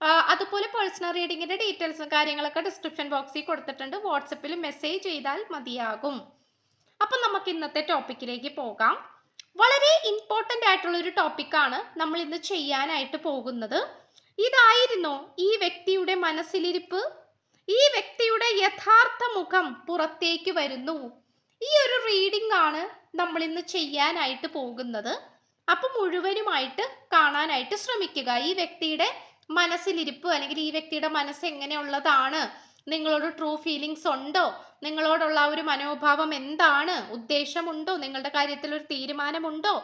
അതുപോലെ പേഴ്സണൽ റീഡിങ്ങിന്റെ ഡീറ്റെയിൽസും കാര്യങ്ങളൊക്കെ ഡിസ്ക്രിപ്ഷൻ ബോക്സിൽ കൊടുത്തിട്ടുണ്ട്. വാട്സപ്പിൽ മെസ്സേജ് ചെയ്താൽ മതിയാകും. അപ്പം നമുക്ക് ഇന്നത്തെ ടോപ്പിക്കിലേക്ക് പോകാം. വളരെ ഇമ്പോർട്ടന്റ് ആയിട്ടുള്ള ഒരു ടോപ്പിക്കാണ് നമ്മൾ ഇന്ന് ചെയ്യാനായിട്ട് പോകുന്നത്. ഇതായിരുന്നോ ഈ വ്യക്തിയുടെ മനസ്സിലിരിപ്പ്. ഈ വ്യക്തിയുടെ യഥാർത്ഥ മുഖം പുറത്തേക്ക് വരുന്നു. ഈ ഒരു റീഡിംഗ് ആണ് നമ്മൾ ഇന്ന് ചെയ്യാനായിട്ട് പോകുന്നത്. അപ്പം മുഴുവനുമായിട്ട് കാണാനായിട്ട് ശ്രമിക്കുക. ഈ വ്യക്തിയുടെ മനസ്സിലിരിപ്പ് അല്ലെങ്കിൽ ഈ വ്യക്തിയുടെ മനസ്സ് എങ്ങനെയുള്ളതാണ്? നിങ്ങളോട് ട്രൂ ഫീലിങ്സ് ഉണ്ടോ? നിങ്ങളോടുള്ള ഒരു മനോഭാവം എന്താണ്? ഉദ്ദേശമുണ്ടോ? നിങ്ങളുടെ കാര്യത്തിൽ ഒരു തീരുമാനമുണ്ടോ?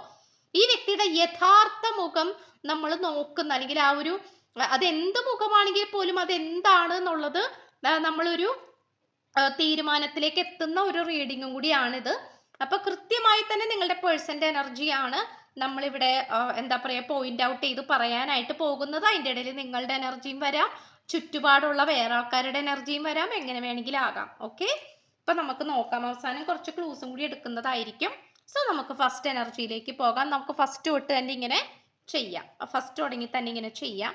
ഈ വ്യക്തിയുടെ യഥാർത്ഥ മുഖം നമ്മൾ നോക്കുന്ന അല്ലെങ്കിൽ ആ ഒരു അതെന്ത് മുഖമാണെങ്കിൽ പോലും അതെന്താണ് എന്നുള്ളത് നമ്മളൊരു തീരുമാനത്തിലേക്ക് എത്തുന്ന ഒരു റീഡിങ്ങും കൂടിയാണിത്. അപ്പൊ കൃത്യമായി തന്നെ നിങ്ങളുടെ പേഴ്സന്റെ എനർജിയാണ് നമ്മളിവിടെ എന്താ പറയുക പോയിന്റ് ഔട്ട് ചെയ്ത് പറയാനായിട്ട് പോകുന്നത് അതിന്റെ ഇടയിൽ നിങ്ങളുടെ എനർജിയും വരാം. ചുറ്റുപാടുള്ള വേറെ ആൾക്കാരുടെ എനർജിയും വരാം. എങ്ങനെ വേണമെങ്കിലും ആകാം. ഓക്കെ ഇപ്പൊ നമുക്ക് നോക്കാം. അവസാനം കുറച്ച് ക്ലൂസും കൂടി എടുക്കുന്നതായിരിക്കും. സോ നമുക്ക് ഫസ്റ്റ് എനർജിയിലേക്ക് പോകാം. നമുക്ക് ഫസ്റ്റ് തൊട്ട് തന്നെ ഇങ്ങനെ ചെയ്യാം. ഫസ്റ്റ് തുടങ്ങി തന്നെ ഇങ്ങനെ ചെയ്യാം.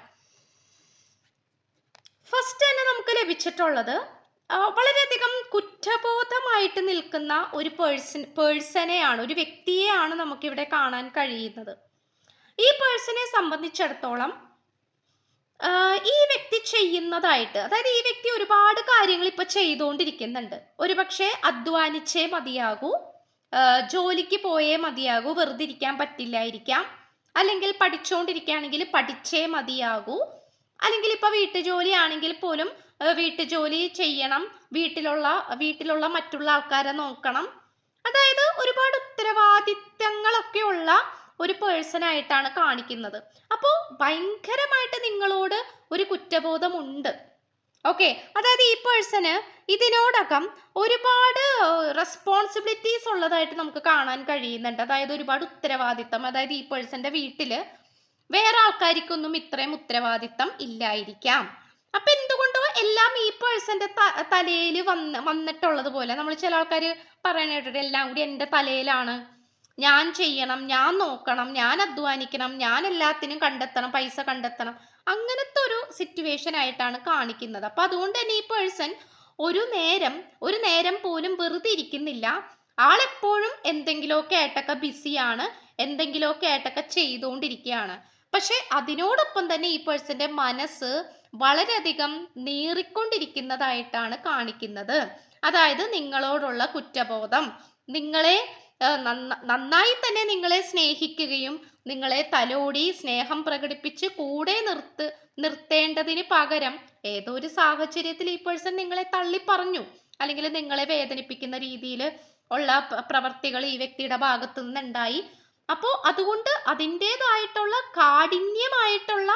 ഫസ്റ്റ് തന്നെ നമുക്ക് ലഭിച്ചിട്ടുള്ളത് വളരെയധികം കുറ്റബോധമായിട്ട് നിൽക്കുന്ന ഒരു പേഴ്സൺ പേഴ്സണെയാണ് ഒരു വ്യക്തിയെയാണ് നമുക്കിവിടെ കാണാൻ കഴിയുന്നത്. ഈ പേഴ്സണെ സംബന്ധിച്ചിടത്തോളം ഈ വ്യക്തി ചെയ്യുന്നതായിട്ട് അതായത് ഈ വ്യക്തി ഒരുപാട് കാര്യങ്ങൾ ഇപ്പൊ ചെയ്തുകൊണ്ടിരിക്കുന്നുണ്ട്. ഒരുപക്ഷെ അധ്വാനിച്ചേ മതിയാകൂ ജോലിക്ക് പോയേ മതിയാകൂ വെറുതെ ഇരിക്കാൻ പറ്റില്ലായിരിക്കാം അല്ലെങ്കിൽ പഠിച്ചുകൊണ്ടിരിക്കുകയാണെങ്കിൽ പഠിച്ചേ മതിയാകൂ അല്ലെങ്കിൽ ഇപ്പൊ വീട്ടുജോലി ആണെങ്കിൽ പോലും വീട്ടുജോലി ചെയ്യണം. വീട്ടിലുള്ള വീട്ടിലുള്ള മറ്റുള്ള ആൾക്കാരെ നോക്കണം. അതായത് ഒരുപാട് ഉത്തരവാദിത്തങ്ങളൊക്കെ ഉള്ള ഒരു പേഴ്സൺ ആയിട്ടാണ് കാണിക്കുന്നത്. അപ്പോൾ ഭയങ്കരമായിട്ട് നിങ്ങളോട് ഒരു കുറ്റബോധമുണ്ട്. ഓക്കെ? അതായത് ഈ പേഴ്സണ് ഇതിനോടകം ഒരുപാട് റെസ്പോൺസിബിലിറ്റീസ് ഉള്ളതായിട്ട് നമുക്ക് കാണാൻ കഴിയുന്നുണ്ട്. അതായത് ഒരുപാട് ഉത്തരവാദിത്തം. അതായത് ഈ പേഴ്സന്റെ വീട്ടിൽ വേറെ ആൾക്കാർക്കൊന്നും ഇത്രയും ഉത്തരവാദിത്തം ഇല്ലായിരിക്കാം. അപ്പൊ എന്തുകൊണ്ടോ എല്ലാം ഈ പേഴ്സന്റെ തലയിൽ വന്ന് വന്നിട്ടുള്ളത് പോലെ നമ്മൾ ചില ആൾക്കാർ പറയണ കേട്ടിട്ട് എല്ലാം കൂടി എന്റെ തലയിലാണ്. ഞാൻ ചെയ്യണം ഞാൻ നോക്കണം ഞാൻ അധ്വാനിക്കണം ഞാൻ എല്ലാത്തിനും കണ്ടെത്തണം പൈസ കണ്ടെത്തണം. അങ്ങനത്തെ ഒരു സിറ്റുവേഷൻ ആയിട്ടാണ് കാണിക്കുന്നത്. അപ്പൊ അതുകൊണ്ട് തന്നെ ഈ പേഴ്സൺ ഒരു നേരം ഒരു നേരം പോലും വെറുതെ ഇരിക്കുന്നില്ല. ആളെപ്പോഴും എന്തെങ്കിലുമൊക്കെ ആയിട്ടൊക്കെ ബിസിയാണ് എന്തെങ്കിലുമൊക്കെ ആയിട്ടൊക്കെ ചെയ്തുകൊണ്ടിരിക്കുകയാണ്. പക്ഷെ അതിനോടൊപ്പം തന്നെ ഈ പേഴ്സന്റെ മനസ്സ് വളരെയധികം നീറിക്കൊണ്ടിരിക്കുന്നതായിട്ടാണ് കാണിക്കുന്നത്. അതായത് നിങ്ങളോടുള്ള കുറ്റബോധം. നിങ്ങളെ നന്നായി തന്നെ നിങ്ങളെ സ്നേഹിക്കുകയും നിങ്ങളെ തലോടി സ്നേഹം പ്രകടിപ്പിച്ച് കൂടെ നിർത്ത് നിർത്തേണ്ടതിന് പകരം ഏതോ ഒരു സാഹചര്യത്തിൽ ഈ പേഴ്സൺ നിങ്ങളെ തള്ളി പറഞ്ഞു അല്ലെങ്കിൽ നിങ്ങളെ വേദനിപ്പിക്കുന്ന രീതിയിൽ ഉള്ള പ്രവർത്തികൾ ഈ വ്യക്തിയുടെ ഭാഗത്തു നിന്നുണ്ടായി അപ്പോൾ അതുകൊണ്ട് അതിന്റെതായിട്ടുള്ള കാഠിന്യമായിട്ടുള്ള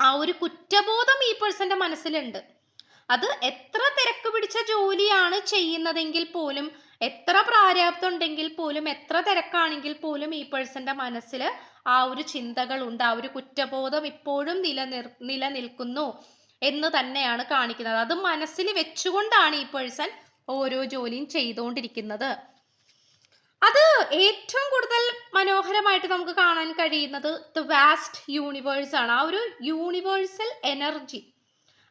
ആ ഒരു കുറ്റബോധം ഈ പേഴ്സന്റെ മനസ്സിലുണ്ട്. അത് എത്ര തിരക്ക് പിടിച്ച ജോലിയാണ് ചെയ്യുന്നതെങ്കിൽ പോലും എത്ര പ്രാരാബ്ദം ഉണ്ടെങ്കിൽ പോലും എത്ര തിരക്കാണെങ്കിൽ പോലും ഈ പേഴ്സന്റെ മനസ്സിൽ ആ ഒരു ചിന്തകളുണ്ട് ആ ഒരു കുറ്റബോധം ഇപ്പോഴും നിലനിർ നിലനിൽക്കുന്നു എന്ന് തന്നെയാണ് കാണിക്കുന്നത്. അത് മനസ്സിൽ വെച്ചുകൊണ്ടാണ് ഈ പേഴ്സൺ ഓരോ ജോലിയും ചെയ്തുകൊണ്ടിരിക്കുന്നത്. അത് ഏറ്റവും കൂടുതൽ മനോഹരമായിട്ട് നമുക്ക് കാണാൻ കഴിയുന്നത് ദ വാസ്റ്റ് യൂണിവേഴ്സ് ആണ്. ആ ഒരു യൂണിവേഴ്സൽ എനർജി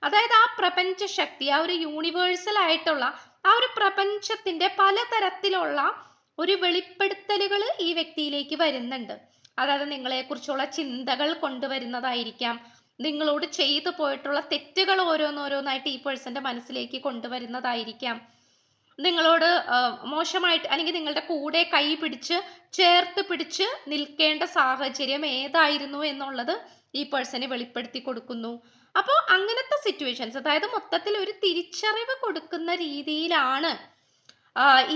അതായത് ആ പ്രപഞ്ച ശക്തി ആ ഒരു യൂണിവേഴ്സൽ ആയിട്ടുള്ള ആ ഒരു പ്രപഞ്ചത്തിന്റെ പലതരത്തിലുള്ള ഒരു വെളിപ്പെടുത്തലുകൾ ഈ വ്യക്തിയിലേക്ക് വരുന്നുണ്ട്. അതായത് നിങ്ങളെക്കുറിച്ചുള്ള ചിന്തകൾ കൊണ്ടുവരുന്നതായിരിക്കാം. നിങ്ങളോട് ചെയ്തു പോയിട്ടുള്ള തെറ്റുകൾ ഓരോന്നോരോന്നായിട്ട് ഈ പേഴ്സന്റെ മനസ്സിലേക്ക് കൊണ്ടുവരുന്നതായിരിക്കാം. നിങ്ങളോട് മോശമായിട്ട് അല്ലെങ്കിൽ നിങ്ങളുടെ കൂടെ കൈ പിടിച്ച് ചേർത്ത് പിടിച്ച് നിൽക്കേണ്ട സാഹചര്യം ഏതായിരുന്നു എന്നുള്ളത് ഈ പേഴ്സണെ വെളിപ്പെടുത്തി കൊടുക്കുന്നു. അപ്പോൾ അങ്ങനത്തെ സിറ്റുവേഷൻസ് അതായത് മൊത്തത്തിൽ ഒരു തിരിച്ചറിവ് കൊടുക്കുന്ന രീതിയിലാണ്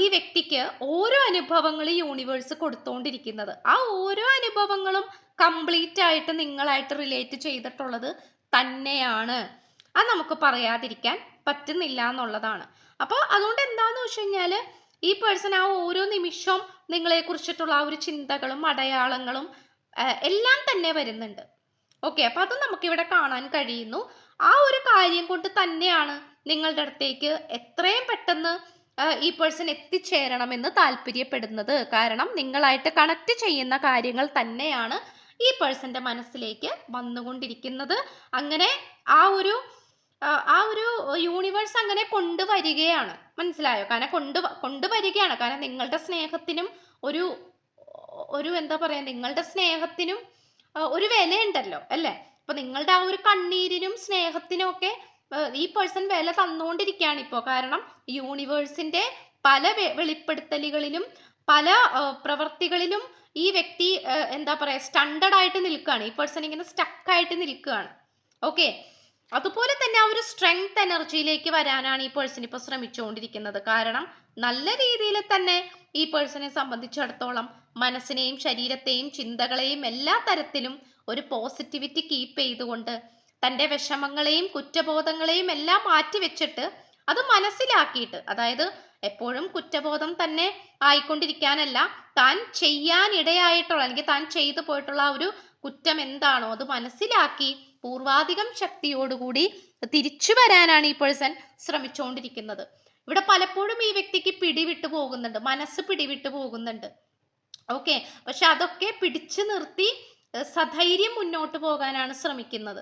ഈ വ്യക്തിക്ക് ഓരോ അനുഭവങ്ങൾ യൂണിവേഴ്സ് കൊടുത്തുകൊണ്ടിരിക്കുന്നത് ആ ഓരോ അനുഭവങ്ങളും കംപ്ലീറ്റ് ആയിട്ട് നിങ്ങളായിട്ട് റിലേറ്റ് ചെയ്തിട്ടുള്ളത് തന്നെയാണ്. അത് നമുക്ക് പറയാതിരിക്കാൻ പറ്റുന്നില്ല എന്നുള്ളതാണ്. അപ്പോൾ അതുകൊണ്ട് എന്താന്ന് വെച്ച് കഴിഞ്ഞാൽ ഈ പേഴ്സൺ ആ ഓരോ നിമിഷവും നിങ്ങളെ കുറിച്ചിട്ടുള്ള ആ ഒരു ചിന്തകളും അടയാളങ്ങളും എല്ലാം തന്നെ വരുന്നുണ്ട്. ഓക്കെ അപ്പൊ അത് നമുക്കിവിടെ കാണാൻ കഴിയുന്നു. ആ ഒരു കാര്യം കൊണ്ട് തന്നെയാണ് നിങ്ങളുടെ അടുത്തേക്ക് എത്രയും പെട്ടെന്ന് ഈ പേഴ്സൺ എത്തിച്ചേരണമെന്ന് താല്പര്യപ്പെടുന്നത്. കാരണം നിങ്ങളായിട്ട് കണക്ട് ചെയ്യുന്ന കാര്യങ്ങൾ തന്നെയാണ് ഈ പേഴ്സന്റെ മനസ്സിലേക്ക് വന്നുകൊണ്ടിരിക്കുന്നത്. അങ്ങനെ ആ ഒരു ആ, ഒരു യൂണിവേഴ്സ് അങ്ങനെ കൊണ്ടുവരികയാണ്. മനസ്സിലായോ? കാരണം കൊണ്ടു കൊണ്ടുവരികയാണ്. കാരണം നിങ്ങളുടെ സ്നേഹത്തിനും ഒരു ഒരു എന്താ പറയാ നിങ്ങളുടെ സ്നേഹത്തിനും ഒരു വിലയുണ്ടല്ലോ അല്ലേ? അപ്പൊ നിങ്ങളുടെ ആ ഒരു കണ്ണീരിനും സ്നേഹത്തിനും ഒക്കെ ഈ പേഴ്സൺ വില തന്നുകൊണ്ടിരിക്കുകയാണ് ഇപ്പോ. കാരണം യൂണിവേഴ്സിന്റെ പല വെളിപ്പെടുത്തലുകളിലും പല പ്രവർത്തികളിലും ഈ വ്യക്തി എന്താ പറയാ സ്റ്റാൻഡേർഡ് ആയിട്ട് നിൽക്കുകയാണ്. ഈ പേഴ്സൺ ഇങ്ങനെ സ്റ്റക്കായിട്ട് നിൽക്കുകയാണ്. ഓക്കെ അതുപോലെ തന്നെ ആ ഒരു സ്ട്രെങ്ത് എനർജിയിലേക്ക് വരാനാണ് ഈ പേഴ്സൺ ഇപ്പോൾ ശ്രമിച്ചുകൊണ്ടിരിക്കുന്നത്. കാരണം നല്ല രീതിയിൽ തന്നെ ഈ പേഴ്സണെ സംബന്ധിച്ചിടത്തോളം മനസ്സിനെയും ശരീരത്തെയും ചിന്തകളെയും എല്ലാ തരത്തിലും ഒരു പോസിറ്റിവിറ്റി കീപ്പ് ചെയ്തുകൊണ്ട് തന്റെ വിഷമങ്ങളെയും കുറ്റബോധങ്ങളെയും എല്ലാം മാറ്റി വെച്ചിട്ട് അത് മനസ്സിലാക്കിയിട്ട് അതായത് എപ്പോഴും കുറ്റബോധം തന്നെ ആയിക്കൊണ്ടിരിക്കാനല്ല താൻ ചെയ്യാനിടയായിട്ടുള്ള അല്ലെങ്കിൽ താൻ ചെയ്തു പോയിട്ടുള്ള ആ ഒരു കുറ്റം എന്താണോ അത് മനസ്സിലാക്കി പൂർവാധികം ശക്തിയോടുകൂടി തിരിച്ചു വരാനാണ് ഈ പേഴ്സൺ ശ്രമിച്ചുകൊണ്ടിരിക്കുന്നത് ഇവിടെ പലപ്പോഴും ഈ വ്യക്തിക്ക് പിടിവിട്ടു പോകുന്നുണ്ട്. മനസ്സ് പിടിവിട്ടു പോകുന്നുണ്ട്. ഓക്കെ പക്ഷെ അതൊക്കെ പിടിച്ചു നിർത്തി സധൈര്യം മുന്നോട്ട് പോകാനാണ് ശ്രമിക്കുന്നത്.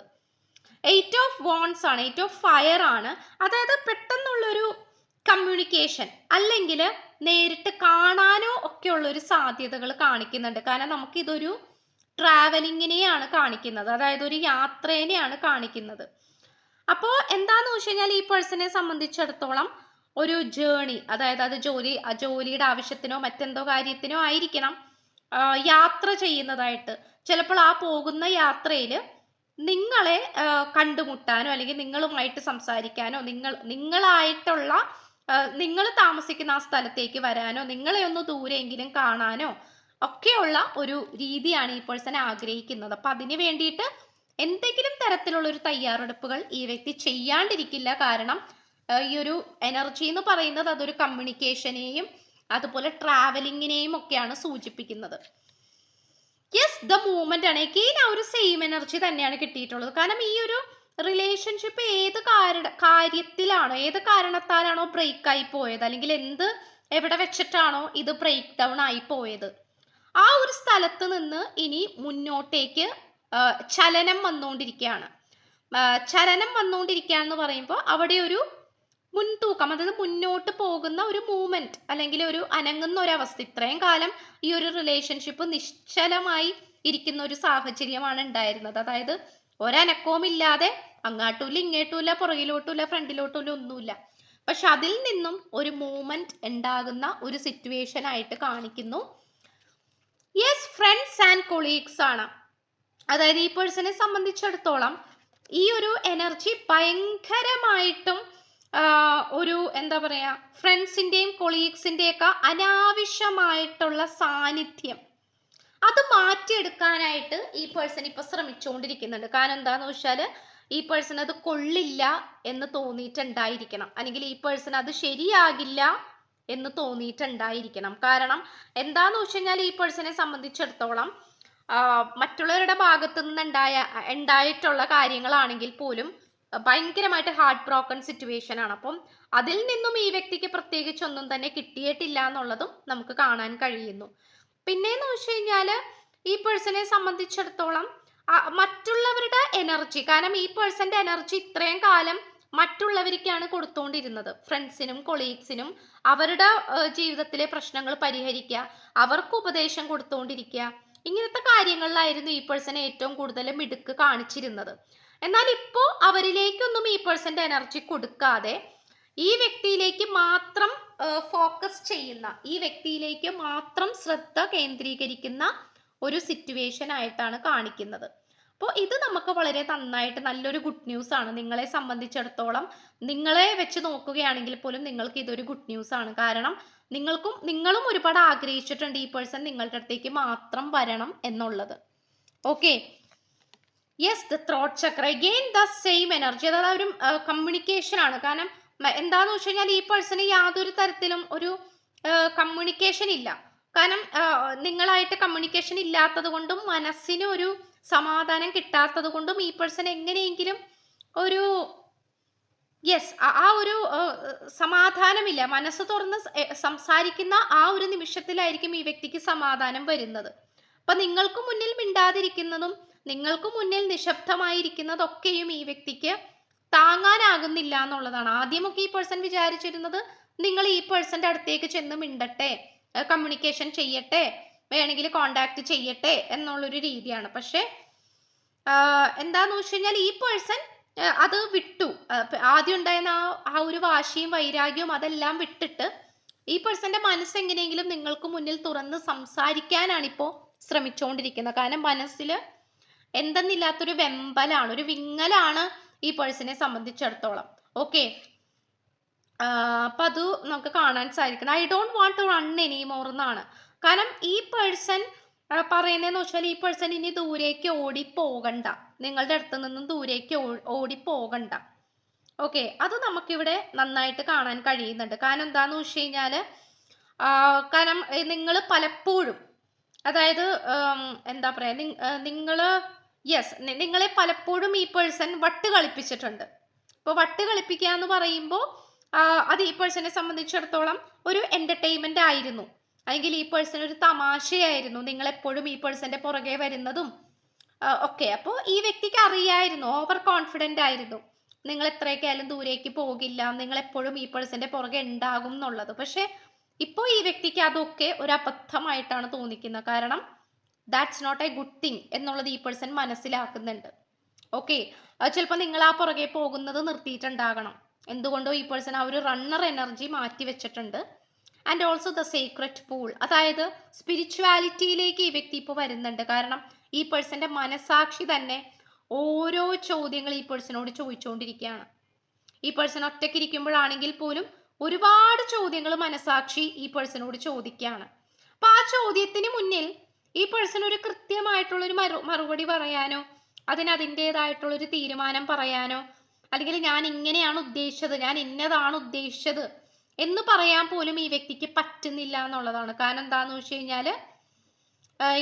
എയ്റ്റ് ഓഫ് വോൺസ് ആണ് എയ്റ്റ് ഓഫ് ഫയർ ആണ്. അതായത് പെട്ടെന്നുള്ളൊരു കമ്മ്യൂണിക്കേഷൻ അല്ലെങ്കിൽ നേരിട്ട് കാണാനോ ഒക്കെയുള്ള ഒരു സാധ്യതകൾ കാണിക്കുന്നുണ്ട്. കാരണം നമുക്കിതൊരു ട്രാവലിങ്ങിനെയാണ് കാണിക്കുന്നത്. അതായത് ഒരു യാത്രേനെയാണ് കാണിക്കുന്നത്. അപ്പോൾ എന്താന്ന് വെച്ച് കഴിഞ്ഞാൽ ഈ പേഴ്സണെ സംബന്ധിച്ചിടത്തോളം ഒരു ജേണി അതായത് അത് ജോലി ജോലിയുടെ ആവശ്യത്തിനോ മറ്റെന്തോ കാര്യത്തിനോ ആയിരിക്കണം യാത്ര ചെയ്യുന്നതായിട്ട്. ചിലപ്പോൾ ആ പോകുന്ന യാത്രയിൽ നിങ്ങളെ കണ്ടുമുട്ടാനോ അല്ലെങ്കിൽ നിങ്ങളുമായിട്ട് സംസാരിക്കാനോ നിങ്ങൾ നിങ്ങളായിട്ടുള്ള നിങ്ങൾ താമസിക്കുന്ന ആ സ്ഥലത്തേക്ക് വരാനോ നിങ്ങളെ ഒന്ന് ദൂരെയെങ്കിലും കാണാനോ ഒക്കെയുള്ള ഒരു രീതിയാണ് ഈ പേഴ്സൺ ആഗ്രഹിക്കുന്നത്. അപ്പൊ അതിന് വേണ്ടിയിട്ട് എന്തെങ്കിലും തരത്തിലുള്ള ഒരു തയ്യാറെടുപ്പുകൾ ഈ വ്യക്തി ചെയ്യാണ്ടിരിക്കില്ല. കാരണം ഈ ഒരു എനർജി എന്ന് പറയുന്നത് അതൊരു കമ്മ്യൂണിക്കേഷനെയും അതുപോലെ ട്രാവലിങ്ങിനെയും ഒക്കെയാണ് സൂചിപ്പിക്കുന്നത്. യെസ് ദ മൂവ്മെന്റ് ആണ്. എഗെയിൻ ആ ഒരു സെയിം എനർജി തന്നെയാണ് കിട്ടിയിട്ടുള്ളത്. കാരണം ഈ ഒരു റിലേഷൻഷിപ്പ് ഏത് കാരണ കാര്യത്തിലാണോ ഏത് കാരണത്താലാണോ ബ്രേക്ക് ആയി പോയത്? അല്ലെങ്കിൽ എന്ത് എവിടെ വെച്ചിട്ടാണോ ഇത് ബ്രേക്ക് ഡൗൺ ആയി പോയത്? ആ ഒരു സ്ഥലത്ത് നിന്ന് ഇനി മുന്നോട്ടേക്ക് ചലനം വന്നുകൊണ്ടിരിക്കുകയാണ്. ചലനം വന്നുകൊണ്ടിരിക്കുകയാണെന്ന് പറയുമ്പോൾ അവിടെ ഒരു മുൻതൂക്കം അതായത് മുന്നോട്ട് പോകുന്ന ഒരു മൂവ്മെന്റ് അല്ലെങ്കിൽ ഒരു അനങ്ങുന്ന ഒരു അവസ്ഥ. ഇത്രയും കാലം ഈ ഒരു റിലേഷൻഷിപ്പ് നിശ്ചലമായി ഇരിക്കുന്ന ഒരു സാഹചര്യമാണ് ഉണ്ടായിരുന്നത്. അതായത് ഒരനക്കവും ഇല്ലാതെ അങ്ങാട്ടൂല്ല ഇങ്ങോട്ടുമില്ല പുറകിലോട്ടുമില്ല ഫ്രണ്ടിലോട്ടുമില്ല ഒന്നുമില്ല. പക്ഷെ അതിൽ നിന്നും ഒരു മൂവ്മെന്റ് ഉണ്ടാകുന്ന ഒരു സിറ്റുവേഷൻ ആയിട്ട് കാണിക്കുന്നു. യെസ് ഫ്രണ്ട്സ് ആൻഡ് കൊളീഗ്സ് ആണ്. അതായത് ഈ പേഴ്സണെ സംബന്ധിച്ചിടത്തോളം ഈ ഒരു എനർജി ഭയങ്കരമായിട്ടും ഒരു എന്താ പറയാ ഫ്രണ്ട്സിന്റെയും കൊളീഗ്സിന്റെയൊക്കെ അനാവശ്യമായിട്ടുള്ള സാന്നിധ്യം. അത് മാറ്റിയെടുക്കാനായിട്ട് ഈ പേഴ്സൺ ഇപ്പോൾ ശ്രമിച്ചുകൊണ്ടിരിക്കുന്നുണ്ട്. കാരണം എന്താന്ന് വെച്ചാൽ ഈ പേഴ്സൺ അത് കൊള്ളില്ല എന്ന് തോന്നിയിട്ടുണ്ടായിരിക്കണം. അല്ലെങ്കിൽ ഈ പേഴ്സൺ അത് ശരിയാകില്ല എന്ന് തോന്നിയിട്ടുണ്ടായിരിക്കണം. കാരണം എന്താന്ന് വെച്ച് കഴിഞ്ഞാൽ ഈ പേഴ്സണെ സംബന്ധിച്ചിടത്തോളം മറ്റുള്ളവരുടെ ഭാഗത്തു നിന്നുണ്ടായ ഉണ്ടായിട്ടുള്ള കാര്യങ്ങളാണെങ്കിൽ പോലും ഭയങ്കരമായിട്ട് ഹാർട്ട് ബ്രോക്കൺ സിറ്റുവേഷൻ ആണ്. അപ്പം അതിൽ നിന്നും ഈ വ്യക്തിക്ക് പ്രത്യേകിച്ച് ഒന്നും തന്നെ കിട്ടിയിട്ടില്ല എന്നുള്ളതും നമുക്ക് കാണാൻ കഴിയുന്നു. പിന്നെന്ന് വെച്ച് കഴിഞ്ഞാൽ ഈ പേഴ്സണെ സംബന്ധിച്ചിടത്തോളം മറ്റുള്ളവരുടെ എനർജി കാരണം ഈ പേഴ്സന്റെ എനർജി ഇത്രയും കാലം മറ്റുള്ളവർക്കാണ് കൊടുത്തുകൊണ്ടിരുന്നത് ഫ്രണ്ട്സിനും കൊളീഗ്സിനും അവരുടെ ജീവിതത്തിലെ പ്രശ്നങ്ങൾ പരിഹരിക്കുക അവർക്ക് ഉപദേശം കൊടുത്തുകൊണ്ടിരിക്കുക ഇങ്ങനത്തെ കാര്യങ്ങളിലായിരുന്നു ഈ പേഴ്സൺ ഏറ്റവും കൂടുതൽ മിടുക്ക് കാണിച്ചിരുന്നത്. എന്നാൽ ഇപ്പോൾ അവരിലേക്കൊന്നും ഈ പേഴ്സന്റെ എനർജി കൊടുക്കാതെ ഈ വ്യക്തിയിലേക്ക് മാത്രം ഫോക്കസ് ചെയ്യുന്ന ഈ വ്യക്തിയിലേക്ക് മാത്രം ശ്രദ്ധ കേന്ദ്രീകരിക്കുന്ന ഒരു സിറ്റുവേഷൻ ആയിട്ടാണ് കാണിക്കുന്നത്. അപ്പോൾ ഇത് നമുക്ക് വളരെ നന്നായിട്ട് നല്ലൊരു ഗുഡ് ന്യൂസ് ആണ്. നിങ്ങളെ സംബന്ധിച്ചിടത്തോളം നിങ്ങളെ വെച്ച് നോക്കുകയാണെങ്കിൽ പോലും നിങ്ങൾക്ക് ഇതൊരു ഗുഡ് ന്യൂസ് ആണ്. കാരണം നിങ്ങൾക്കും നിങ്ങളും ഒരുപാട് ആഗ്രഹിച്ചിട്ടുണ്ട് ഈ പേഴ്സൺ നിങ്ങളുടെ അടുത്തേക്ക് മാത്രം വരണം എന്നുള്ളത്. Okay yes the throat chakra again the same energy അതായത് ഒരു കമ്മ്യൂണിക്കേഷൻ ആണ്. കാരണം എന്താന്ന് വെച്ച് കഴിഞ്ഞാൽ ഈ പേഴ്സണ് യാതൊരു തരത്തിലും ഒരു കമ്മ്യൂണിക്കേഷൻ ഇല്ല. കാരണം നിങ്ങളായിട്ട് കമ്മ്യൂണിക്കേഷൻ ഇല്ലാത്തത് കൊണ്ടും മനസ്സിന് ഒരു സമാധാനം കിട്ടാത്തത് കൊണ്ടും ഈ പേഴ്സൺ എങ്ങനെയെങ്കിലും ഒരു യെസ് ആ ഒരു സമാധാനമില്ല. മനസ്സ് തുറന്ന് സംസാരിക്കുന്ന ആ ഒരു നിമിഷത്തിലായിരിക്കും ഈ വ്യക്തിക്ക് സമാധാനം വരുന്നത്. അപ്പൊ നിങ്ങൾക്ക് മുന്നിൽ മിണ്ടാതിരിക്കുന്നതും നിങ്ങൾക്ക് മുന്നിൽ നിശബ്ദമായിരിക്കുന്നതൊക്കെയും ഈ വ്യക്തിക്ക് താങ്ങാനാകുന്നില്ല എന്നുള്ളതാണ്. ആദ്യമൊക്കെ ഈ പേഴ്സൺ വിചാരിച്ചിരുന്നത് നിങ്ങൾ ഈ പേഴ്സന്റെ അടുത്തേക്ക് ചെന്ന് മിണ്ടട്ടെ കമ്മ്യൂണിക്കേഷൻ ചെയ്യട്ടെ വേണമെങ്കിൽ കോണ്ടാക്ട് ചെയ്യട്ടെ എന്നുള്ളൊരു രീതിയാണ്. പക്ഷേ എന്താന്ന് വെച്ച് കഴിഞ്ഞാൽ ഈ പേഴ്സൺ അത് വിട്ടു. ആദ്യം ഉണ്ടായിരുന്ന ആ ആ ഒരു വാശിയും വൈരാഗ്യവും അതെല്ലാം വിട്ടിട്ട് ഈ പേഴ്സന്റെ മനസ്സ് എങ്ങനെയെങ്കിലും നിങ്ങൾക്ക് മുന്നിൽ തുറന്ന് സംസാരിക്കാനാണ് ഇപ്പോൾ ശ്രമിച്ചുകൊണ്ടിരിക്കുന്നത് കാരണം മനസ്സിൽ എന്തെന്നില്ലാത്തൊരു വെമ്പലാണ് ഒരു വിങ്ങലാണ് ഈ പേഴ്സണെ സംബന്ധിച്ചിടത്തോളം. ഓക്കെ? അപ്പൊ അത് നമുക്ക് കാണാൻ സാധിക്കണം I don't want to run any more എന്നാണ്. കാരണം ഈ പേഴ്സൺ പറയുന്നതെന്ന് വെച്ചാൽ ഈ പേഴ്സൺ ഇനി ദൂരേക്ക് ഓടി പോകണ്ട നിങ്ങളുടെ അടുത്ത് നിന്നും ദൂരേക്ക് ഓടി പോകണ്ട ഓക്കെ അത് നമുക്കിവിടെ നന്നായിട്ട് കാണാൻ കഴിയുന്നുണ്ട്. കാരണം എന്താന്ന് വെച്ച് കഴിഞ്ഞാൽ കാരണം നിങ്ങൾ പലപ്പോഴും അതായത് എന്താ പറയാ നിങ്ങൾ യെസ് നിങ്ങളെ പലപ്പോഴും ഈ പേഴ്സൺ വട്ട് കളിപ്പിച്ചിട്ടുണ്ട്. ഇപ്പോൾ വട്ട് കളിപ്പിക്കുക എന്ന് പറയുമ്പോൾ അത് ഈ പേഴ്സണെ സംബന്ധിച്ചിടത്തോളം ഒരു എന്റർടൈൻമെന്റ് ആയിരുന്നു. അല്ലെങ്കിൽ ഈ പേഴ്സൺ ഒരു തമാശയായിരുന്നു. നിങ്ങൾ എപ്പോഴും ഈ പേഴ്സന്റെ പുറകെ വരുന്നതും ഓക്കെ അപ്പോൾ ഈ വ്യക്തിക്ക് അറിയായിരുന്നു ഓവർ കോൺഫിഡന്റ് ആയിരുന്നു. നിങ്ങൾ എത്രയൊക്കെയായാലും ദൂരേക്ക് പോകില്ല നിങ്ങൾ എപ്പോഴും ഈ പേഴ്സന്റെ പുറകെ ഉണ്ടാകും എന്നുള്ളത്. പക്ഷെ ഇപ്പോൾ ഈ വ്യക്തിക്ക് അതൊക്കെ ഒരു അബദ്ധമായിട്ടാണ് തോന്നിക്കുന്നത്. കാരണം that's not a good thing എന്നുള്ളത് ഈ പേഴ്സൺ മനസ്സിലാക്കുന്നുണ്ട്. ഓക്കെ ചിലപ്പോൾ നിങ്ങൾ ആ പുറകെ പോകുന്നത് നിർത്തിയിട്ടുണ്ടാകണം. എന്തുകൊണ്ടോ ഈ പേഴ്സൺ ആ ഒരു റണ്ണർ എനർജി മാറ്റി വെച്ചിട്ടുണ്ട്. And also the secret pool അതായത് സ്പിരിച്വാലിറ്റിയിലേക്ക് ഈ വ്യക്തി ഇപ്പോൾ വരുന്നുണ്ട്. കാരണം ഈ പേഴ്സന്റെ മനസാക്ഷി തന്നെ ഓരോ ചോദ്യങ്ങൾ ഈ പേഴ്സണോട് ചോദിച്ചുകൊണ്ടിരിക്കുകയാണ് ഈ പേഴ്സൺ ഒറ്റയ്ക്ക് ഇരിക്കുമ്പോഴാണെങ്കിൽ പോലും ഒരുപാട് ചോദ്യങ്ങൾ മനസാക്ഷി ഈ പേഴ്സണോട് ചോദിക്കുകയാണ്. അപ്പൊ ആ ചോദ്യത്തിന് മുന്നിൽ ഈ പേഴ്സൺ ഒരു കൃത്യമായിട്ടുള്ള ഒരു മറു മറുപടി പറയാനോ അതിന് അതിന്റെതായിട്ടുള്ള ഒരു തീരുമാനം പറയാനോ അല്ലെങ്കിൽ ഞാൻ ഇങ്ങനെയാണ് ഉദ്ദേശിച്ചത് ഞാൻ ഇന്നതാണ് ഉദ്ദേശിച്ചത് എന്ന് പറയാൻ പോലും ഈ വ്യക്തിക്ക് പറ്റുന്നില്ല എന്നുള്ളതാണ്. കാരണം എന്താന്ന് വെച്ച് കഴിഞ്ഞാൽ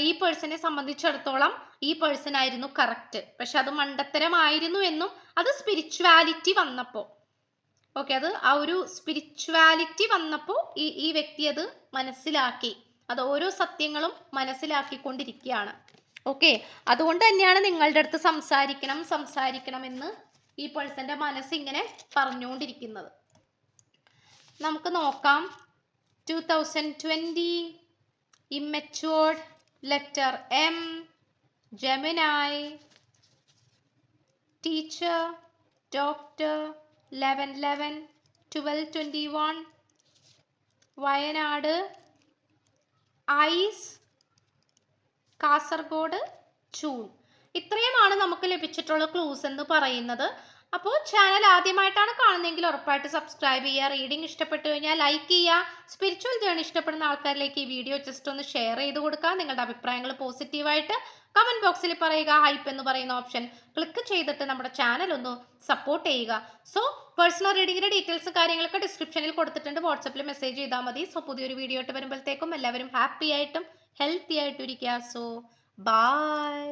ഈ പേഴ്സണെ സംബന്ധിച്ചിടത്തോളം ഈ പേഴ്സൺ ആയിരുന്നു കറക്റ്റ്. പക്ഷെ അത് മണ്ടത്തരമായിരുന്നു എന്നും അത് സ്പിരിച്വാലിറ്റി വന്നപ്പോൾ ഓക്കെ അത് ആ ഒരു സ്പിരിച്വാലിറ്റി വന്നപ്പോൾ ഈ ഈ വ്യക്തി അത് മനസ്സിലാക്കി. അത് ഓരോ സത്യങ്ങളും മനസ്സിലാക്കിക്കൊണ്ടിരിക്കുകയാണ്. ഓക്കെ അതുകൊണ്ട് തന്നെയാണ് നിങ്ങളുടെ അടുത്ത് സംസാരിക്കണം സംസാരിക്കണം എന്ന് ഈ പേഴ്സന്റെ മനസ്സിങ്ങനെ പറഞ്ഞുകൊണ്ടിരിക്കുന്നത്. നമുക്ക് നോക്കാം. Two thousand twenty immature letter M Gemini teacher doctor 1111 1221 Wayanad ice Kasaragod ചൂൺ. ഇത്രയുമാണ് നമുക്ക് ലഭിച്ചിട്ടുള്ള ക്ലൂസ് എന്ന് പറയുന്നത്. അപ്പോൾ ചാനൽ ആദ്യമായിട്ടാണ് കാണുന്നതെങ്കിൽ ഉറപ്പായിട്ട് സബ്സ്ക്രൈബ് ചെയ്യുക റീഡിംഗ് ഇഷ്ടപ്പെട്ടു കഴിഞ്ഞാൽ ലൈക്ക് ചെയ്യുക. സ്പിരിച്വൽ ജേണി ഇഷ്ടപ്പെടുന്ന ആൾക്കാരിലേക്ക് ഈ വീഡിയോ ജസ്റ്റ് ഒന്ന് ഷെയർ ചെയ്ത് കൊടുക്കുക. നിങ്ങളുടെ അഭിപ്രായങ്ങൾ പോസിറ്റീവായിട്ട് കമന്റ് ബോക്സിൽ പറയുക. ഹൈപ്പ് എന്ന് പറയുന്ന ഓപ്ഷൻ ക്ലിക്ക് ചെയ്തിട്ട് നമ്മുടെ ചാനൽ ഒന്ന് സപ്പോർട്ട് ചെയ്യുക. സോ പേഴ്സണൽ റീഡിങ്ങിന്റെ ഡീറ്റെയിൽസ് കാര്യങ്ങളൊക്കെ ഡിസ്ക്രിപ്ഷനിൽ കൊടുത്തിട്ടുണ്ട്. വാട്സപ്പിൽ മെസ്സേജ് ചെയ്താൽ മതി. സോ പുതിയൊരു വീഡിയോ ആയിട്ട് വരുമ്പോഴത്തേക്കും എല്ലാവരും ഹാപ്പി ആയിട്ടും ഹെൽത്തി ആയിട്ടും ഇരിക്കുക. So by